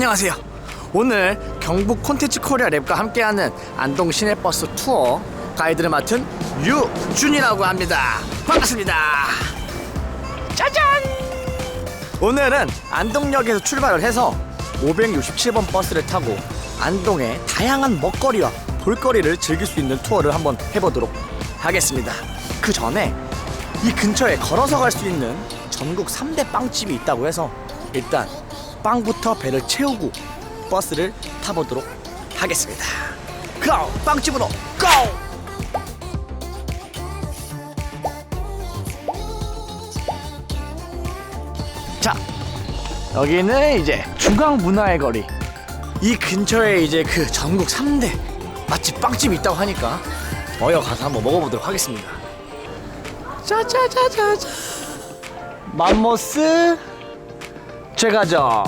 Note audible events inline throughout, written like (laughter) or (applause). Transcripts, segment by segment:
안녕하세요. 오늘 경북 콘텐츠 코리아 랩과 함께하는 안동 시내버스 투어 가이드를 맡은 유준이라고 합니다. 반갑습니다. 짜잔! 오늘은 안동역에서 출발을 해서 567번 버스를 타고 안동의 다양한 먹거리와 볼거리를 즐길 수 있는 투어를 한번 해보도록 하겠습니다. 그 전에 이 근처에 걸어서 갈 수 있는 전국 3대 빵집이 있다고 해서 일단 빵부터 배를 채우고 버스를 타보도록 하겠습니다. 그럼 빵집으로 고! 자, 여기는 이제 중앙 문화의 거리. 이 근처에 이제 그 전국 3대 맛집 빵집이 있다고 하니까 어여 가서 한번 먹어보도록 하겠습니다. 짜자자자자. 맘모스 제과점.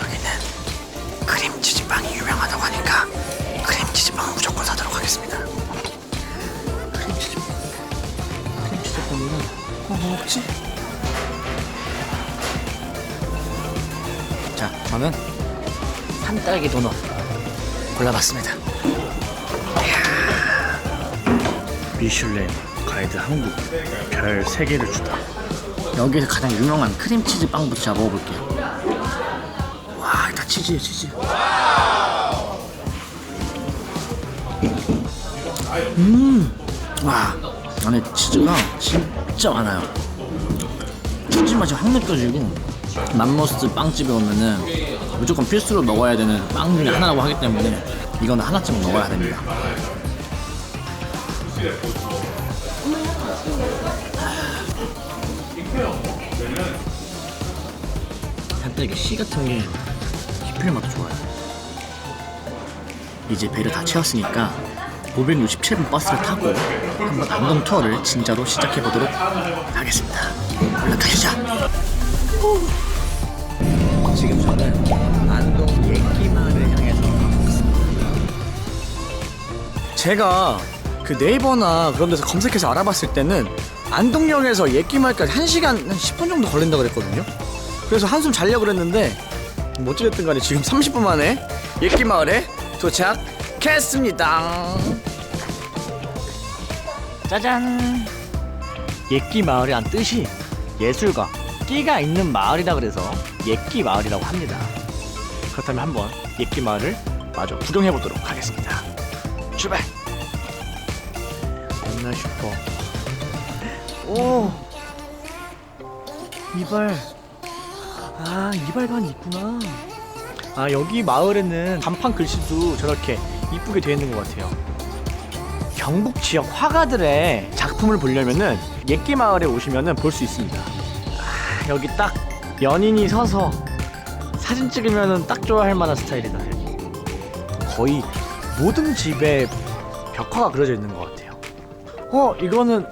여기는 크림치즈빵이 유명하다고 하니까 크림치즈빵 무조건 사도록 하겠습니다. 크림치즈빵. 크림치즈빵이랑 뭐 먹지? 자, 저는 산딸기 도넛 골라봤습니다. 미슐랭 가이드 한국 별 3개를 주다. 여기서 가장 유명한 크림치즈 빵부터 제가 먹어볼게요. 와, 일단 치즈에 치즈. 음, 와, 안에 치즈가 진짜 많아요. 치즈 맛이 확 느껴지고 맘모스 빵집에 오면은 무조건 필수로 먹어야 되는 빵 중에 하나라고 하기 때문에 이거는 하나쯤은 먹어야 됩니다. 살짝 이게 씨 같은 게 씹힐 맛도 좋아요. 이제 배를 다 채웠으니까 567번 버스를 타고 한번 안동 투어를 진짜로 시작해 보도록 하겠습니다. 올라가시죠. 지금 저는 안동 예끼마을을 향해서 가고 있습니다. 제가 그 네이버나 그런 데서 검색해서 알아봤을 때는 안동역에서 예끼마을까지 1시간 한 10분 정도 걸린다 그랬거든요. 그래서 한숨 자려고 그랬는데 뭐 어찌됐든 간에 지금 30분 만에 예끼마을에 도착했습니다. 짜잔. 예끼 마을이란 뜻이 예술가 끼가 있는 마을이다 그래서 예끼 마을이라고 합니다. 그렇다면 한번 예끼 마을을 마저 구경해 보도록 하겠습니다. 출발. 맨날 싶어. 오. 이발. 아 이발관이 있구나. 아 여기 마을에는 간판 글씨도 저렇게 이쁘게 되어 있는 것 같아요. 경북 지역 화가들의 작품을 보려면은 예끼 마을에 오시면은 볼 수 있습니다. 아, 여기 딱 연인이 서서 사진 찍으면은 딱 좋아할 만한 스타일이다. 여기. 거의 모든 집에 벽화가 그려져 있는 것 같아요. 어 이거는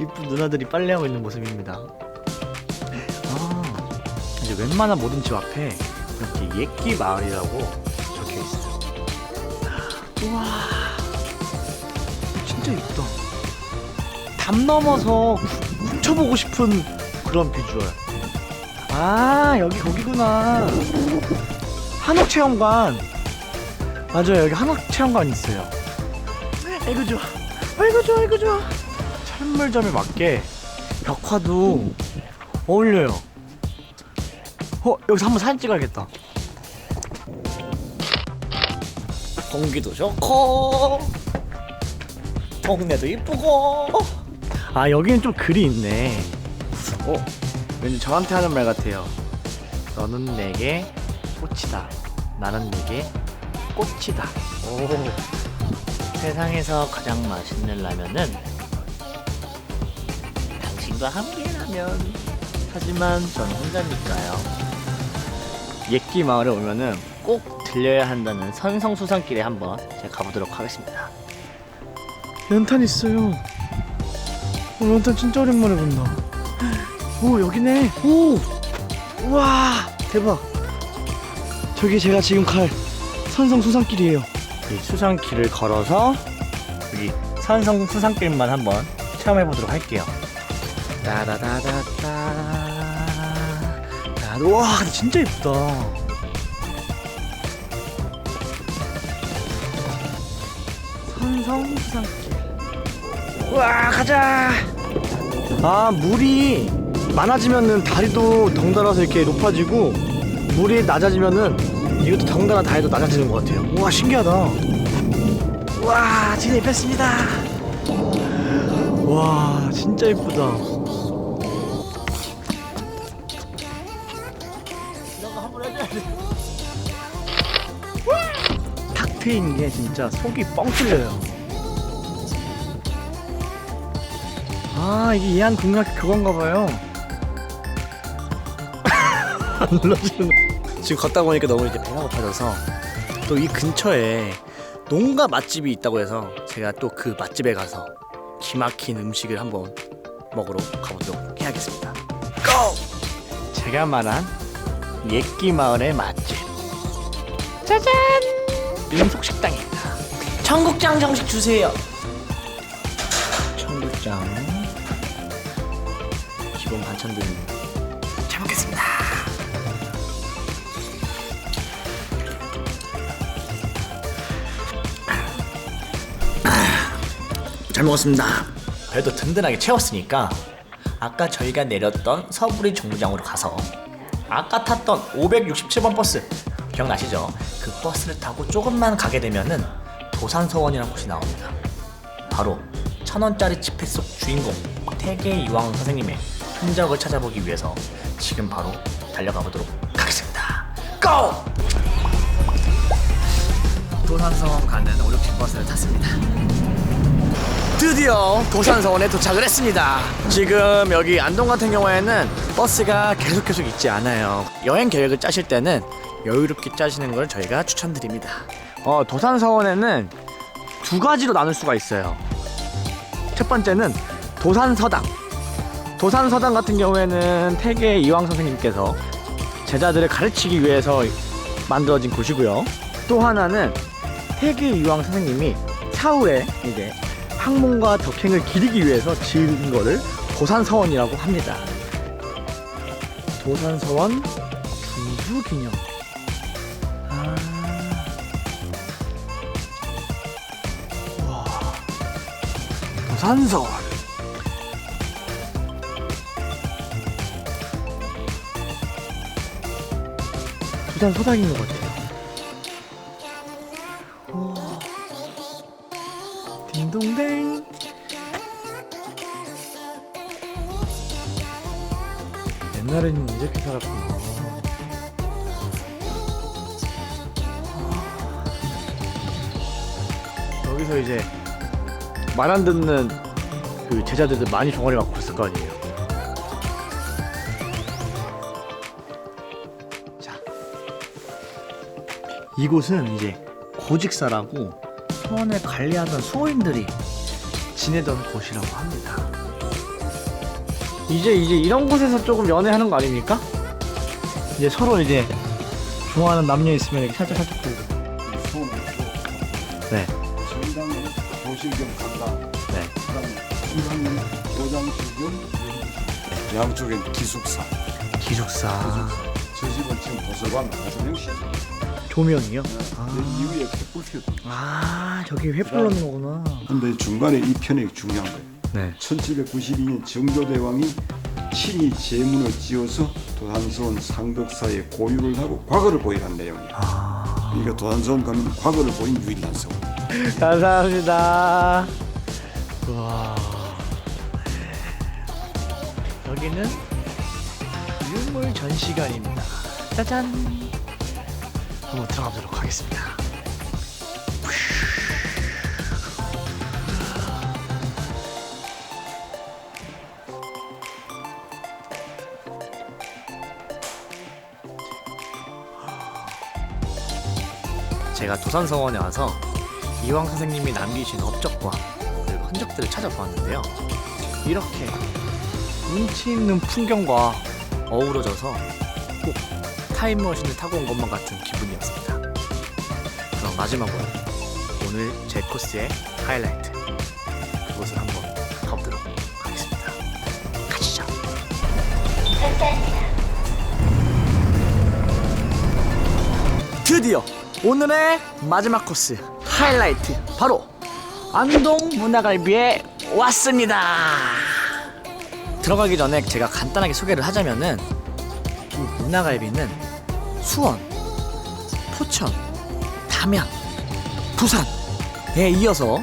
이쁜 누나들이 빨래하고 있는 모습입니다. 아 이제 웬만한 모든 집 앞에 이렇게 예끼 마을이라고 적혀 있어요. 우와. 진짜 이쁘다. 담 넘어서 훔- 훔쳐보고 싶은 그런 비주얼. 아 여기 거기구나. 한옥 체험관. 맞아요 여기 한옥 체험관 있어요. 아이고 좋아. 아이고 좋아 아이고 좋아. 찬물점에 맞게 벽화도 어울려요. 어 여기서 한번 사진 찍어야겠다. 공기도 좋고 동네도 이쁘고. 아 여기는 좀 글이 있네. 어 왠지 저한테 하는 말 같아요 너는 내게 꽃이다. 나는 내게 꽃이다. 오 세상에서 가장 맛있는 라면은 당신과 함께라면 하지만 전 혼자니까요 옛기 마을에 오면은 꼭 들려야 한다는 선성수산길에 한번 제가 가보도록 하겠습니다 연탄 있어요. 어, 연탄 진짜 오랜만에 본다. 오 여기네. 오. 우와 대박. 저기 제가 지금 갈 선성 수산길이에요. 이 수산길을 걸어서 여기 선성 수산길만 한번 체험해 보도록 할게요. 따다다다따. 와 진짜 예쁘다. 선성 수상길 와 가자. 아 물이 많아지면은 다리도 덩달아서 이렇게 높아지고 물이 낮아지면은 이것도 덩달아 다리도 낮아지는 것 같아요. 우와 신기하다. 와 진짜 예뻤습니다 와 진짜 예쁘다 탁 트인 게 진짜 속이 뻥 뚫려요. 아 이게 이한 국민학교 그건가 봐요. (laughs) 안 눌러주는. 지금 걷다 보니까 너무 이제 배가 고파져서 또 이 근처에 농가 맛집이 있다고 해서 제가 또 그 맛집에 가서 기막힌 음식을 한번 먹으러 가보도록 해야겠습니다. 고! 제가 말한 옛기 마을의 맛집. 짜잔! 민속 식당입니다. 청국장 정식 주세요. 청국장. 기본 반찬들 잘 먹겠습니다. 잘 먹었습니다. 그래도 든든하게 채웠으니까 아까 저희가 내렸던 서부리 정류장으로 가서 아까 탔던 567번 버스 기억나시죠? 그 버스를 타고 조금만 가게 되면은 도산서원이라는 곳이 나옵니다. 바로 천 원짜리 지폐 속 주인공 태계 이왕 선생님의 흔적을 찾아보기 위해서 지금 바로 달려가 보도록 하겠습니다. 고! 도산서원 가는 567 버스를 탔습니다. 드디어 도산서원에 도착을 했습니다. 지금 여기 안동 같은 경우에는 버스가 계속 계속 있지 않아요. 여행 계획을 짜실 때는 여유롭게 짜시는 걸 저희가 추천드립니다. 어, 도산서원에는 두 가지로 나눌 수가 있어요. 첫 번째는 도산서당. 도산서당 같은 경우에는 태계 이왕 선생님께서 제자들을 가르치기 위해서 만들어진 곳이고요. 또 하나는 태계 이왕 선생님이 사후에 이제 학문과 덕행을 기리기 위해서 지은 거를 도산서원이라고 합니다. 도산서원 중수기념. 아. 와. 도산서원. 도산서당 있는 거죠. 딩동댕. 옛날에는 이렇게 살았구나. 여기서 이제 말 안 듣는 그 제자들도 많이 종아리 맞고 있을 거 아니에요. 자, 이곳은 이제 고직사라고 서원을 관리하던 수호인들이 지내던 곳이라고 합니다. 이제 이제 이런 곳에서 조금 연애하는 거 아닙니까? 이제 서로 이제 좋아하는 남녀 있으면 이렇게 살짝 살짝 보고. 네, 정당은 네. 겸 양쪽엔 기숙사. 기숙사 저 집은 지금 도서관 가정형식. 조명이요. 아. 이후에 횃불 켜. 아 저기 횃불 넣는 거구나. 근데 중간에 이 편이 중요한 거예요. 네. 1792년 정조대왕이 친히 제문을 지어서 도산서원 상덕사에 고유를 하고 과거를 보이란 내용이에요. 아 그러니까 도산서원 가면 과거를 보인 유일한 서원. (laughs) 감사합니다. 와. 여기는 유물 전시관입니다. 짜잔. 한번 들어가보도록 하겠습니다. 제가 도산서원에 와서 이왕 선생님이 남기신 업적과 그리고 흔적들을 찾아보았는데요. 이렇게 운치 있는 풍경과 어우러져서 꼭 타임머신을 타고 온 것만 같은 기분이었습니다. 그럼 마지막으로 오늘 제 코스의 하이라이트 그곳을 한번 가보도록 하겠습니다. 가시죠. 드디어 오늘의 마지막 코스 하이라이트 바로 안동 문화갈비에 왔습니다. 들어가기 전에 제가 간단하게 소개를 하자면은 이 문화갈비는 수원, 포천, 담양, 부산에 이어서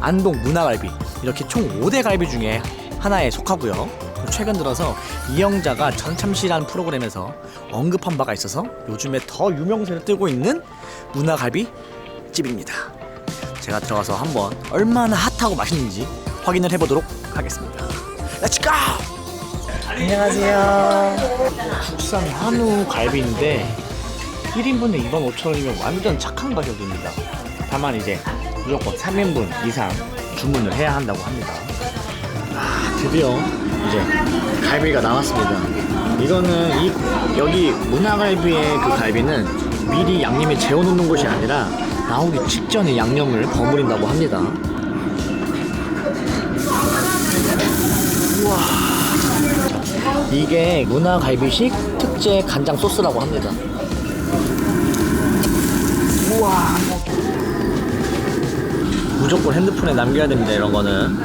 안동 문화갈비 이렇게 총 5대 갈비 중에 하나에 속하고요. 최근 들어서 이영자가 전참시라는 프로그램에서 언급한 바가 있어서 요즘에 더 유명세를 뜨고 있는 문화갈비 집입니다. 제가 들어가서 한번 얼마나 핫하고 맛있는지 확인을 해보도록 하겠습니다. 렛츠 고! 안녕하세요. 국산 한우 갈비인데 1인분에 25,000원이면 완전 착한 가격입니다. 다만 이제 무조건 3인분 이상 주문을 해야 한다고 합니다. 아, 드디어 이제 갈비가 나왔습니다. 이거는 이 여기 문화갈비의 그 갈비는 미리 양념에 재워놓는 것이 아니라 나오기 직전에 양념을 버무린다고 합니다. 이게 문화갈비식 특제 간장 소스라고 합니다. 우와. 무조건 핸드폰에 남겨야 됩니다. 이런 거는.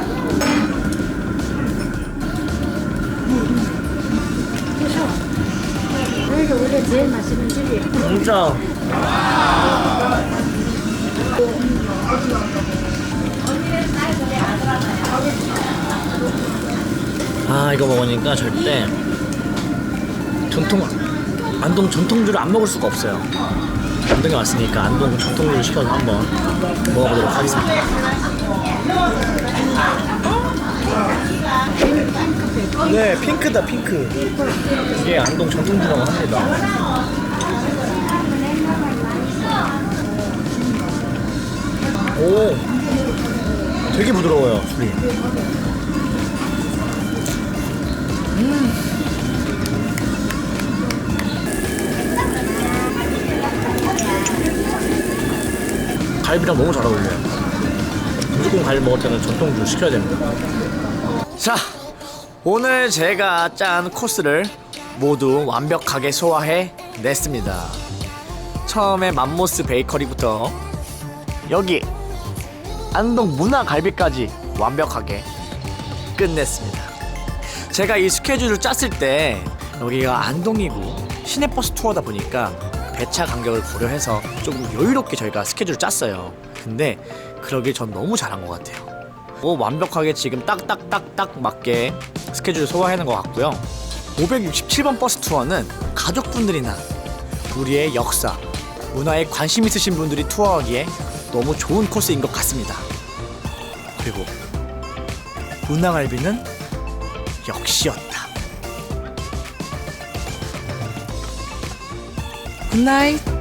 여기가 원래 제일 맛있는 집이에요. 진짜. 아 이거 먹으니까 절대 전통 안동 전통주를 안 먹을 수가 없어요. 안동에 왔으니까 안동 전통주를 시켜서 한번 먹어보도록 하겠습니다. 네, 핑크다 핑크. 이게 안동 전통주라고 합니다. 오, 되게 부드러워요 술이. 음. 갈비랑 너무 잘 어울려요. 무조건 갈비 먹을 때는 전통주 시켜야 됩니다. 자, 오늘 제가 짠 코스를 모두 완벽하게 소화해 냈습니다. 처음에 맘모스 베이커리부터 여기 안동 문화갈비까지 완벽하게 끝냈습니다. 제가 이 스케줄을 짰을 때 여기가 안동이고 시내버스 투어다 보니까 배차 간격을 고려해서 조금 여유롭게 저희가 스케줄을 짰어요. 근데 그러길 전 너무 잘한 것 같아요. 뭐 완벽하게 지금 딱딱딱딱 맞게 스케줄을 소화해낸 것 같고요. 567번 버스 투어는 가족분들이나 우리의 역사, 문화에 관심 있으신 분들이 투어하기에 너무 좋은 코스인 것 같습니다. 그리고 문화갈비는 역시였다. 굿나잇.